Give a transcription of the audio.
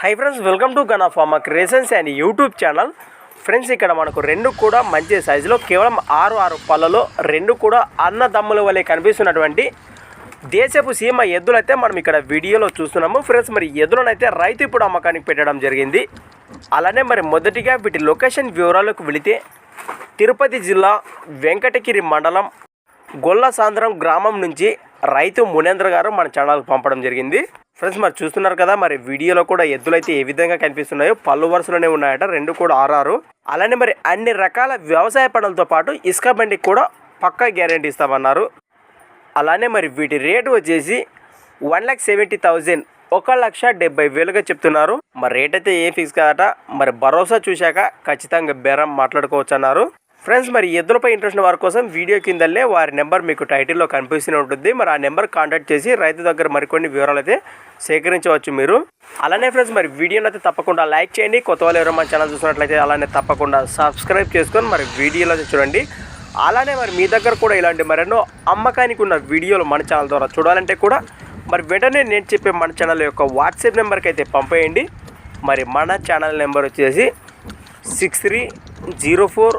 Hi friends welcome to Gana pharma creations and YouTube channel friends ఇక్కడ మనకు రెండు కూడా మంచి సైజులో కేవలం ఆరు ఆరు పళ్ళలో రెండు కూడా అన్నదమ్ముల వలె కనిపిస్తున్నటువంటి దేశపు సీమ ఎద్దులైతే మనం ఇక్కడ వీడియోలో చూస్తున్నాము. ఫ్రెండ్స్ మరి ఎద్దులనైతే రైతు ఇప్పుడు అమ్మకానికి పెట్టడం జరిగింది. అలానే మరి మొదటిగా వీటి లొకేషన్ వివరాలకు వెళితే తిరుపతి జిల్లా వెంకటగిరి మండలం గొల్ల సాంద్రం గ్రామం నుంచి రైతు మునేంద్ర గారు మన ఛానల్కి పంపడం జరిగింది. ఫ్రెండ్స్ మరి చూస్తున్నారు కదా మరి వీడియోలో కూడా ఎద్దులైతే ఏ విధంగా కనిపిస్తున్నాయో పళ్ళు వరుసలోనే ఉన్నాయట రెండు కూడా ఆరారు. అలానే మరి అన్ని రకాల వ్యవసాయ పనులతో పాటు ఇసుక బండికి కూడా పక్కా గ్యారంటీ ఇస్తామన్నారు. అలానే మరి వీటి రేటు వచ్చేసి వన్ ల్యాక్ సెవెంటీ థౌజండ్ ఒక లక్ష డెబ్బై వేలుగా చెప్తున్నారు. మరి రేట్ అయితే ఏం ఫిక్స్ కాదట మరి భరోసా చూశాక ఖచ్చితంగా బేరం మాట్లాడుకోవచ్చు అన్నారు ఫ్రెండ్స్ మరి ఎద్దులపై ఇంట్రెస్ట్ ఉన్న వారి కోసం వీడియో కిందల్లే వారి నెంబర్ మీకు టైటిల్లో కనిపిస్తూనే ఉంటుంది. మరి ఆ నెంబర్ కాంటాక్ట్ చేసి రైతు దగ్గర మరికొన్ని వివరాలు అయితే సేకరించవచ్చు మీరు. అలానే ఫ్రెండ్స్ మరి వీడియోని అయితే తప్పకుండా లైక్ చేయండి. కొత్త వాళ్ళు ఎవరో మన ఛానల్ చూసినట్లయితే అలానే తప్పకుండా సబ్స్క్రైబ్ చేసుకొని మరి వీడియోలో చూడండి. అలానే మరి మీ దగ్గర కూడా ఇలాంటి మరెన్నో అమ్మకానికి ఉన్న వీడియోలు మన ఛానల్ ద్వారా చూడాలంటే కూడా మరి వెంటనే నేను చెప్పే మన ఛానల్ యొక్క వాట్సాప్ నెంబర్కి అయితే పంపేయండి. మరి మన ఛానల్ నెంబర్ వచ్చేసి six three zero four